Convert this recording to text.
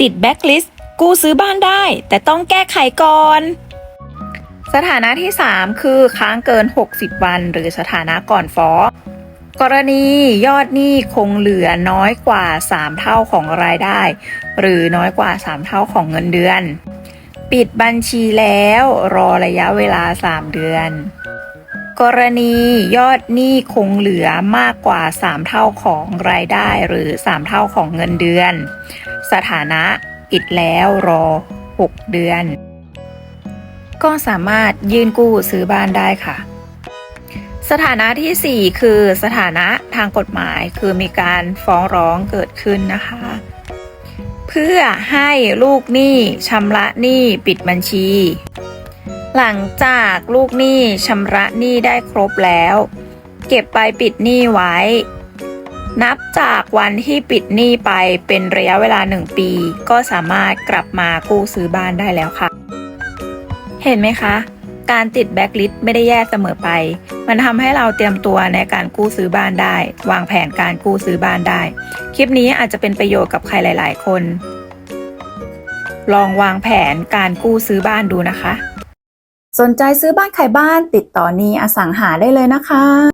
ติดแบ็คลิสต์กู้ซื้อบ้านได้ แต่ต้องแก้ไขก่อน สถานะที่ 3 คือค้างเกิน 60 วัน หรือสถานะก่อนฟ้องกรณียอดหนี้คงเหลือน้อยกว่า 3 เท่าของรายได้ หรือน้อยกว่า 3 เท่าของเงินเดือน ปิดบัญชีแล้วรอระยะเวลา 3 เดือน กรณียอดหนี้คงเหลือมากกว่า 3 เท่าของรายได้ หรือ 3 เท่าของเงินเดือน สถานะปิดแล้วรอ 6 เดือน ก็สามารถยื่นกู้ซื้อบ้านได้ค่ะ สถานะทีสี่ 4 คือสถานะทางกฎหมายคือมีการฟ้องร้องเกิดขึ้นนะคะ เพื่อให้ลูกหนี้ชำระหนี้ปิดบัญชี หลังจากลูกหนี้ชำระหนี้ได้ครบแล้ว เก็บไปปิดหนี้ไว้ นับจากวันที่ปิดหนี้ไปเป็นระยะเวลา 1 ปี ก็สามารถกลับมากู้ซื้อบ้านได้แล้วค่ะ เห็นไหมคะ การติดแบ็คลิสต์ไม่ได้แย่เสมอไป มันทำให้เราเตรียมตัวในการกู้ซื้อบ้านได้ วางแผนการกู้ซื้อบ้านได้ คลิปนี้อาจจะเป็นประโยชน์กับใครหลาย ๆ คน ลองวางแผนการกู้ซื้อบ้านดูนะคะ สนใจซื้อบ้านขายบ้านติดต่อนีอสังหาได้เลยนะคะ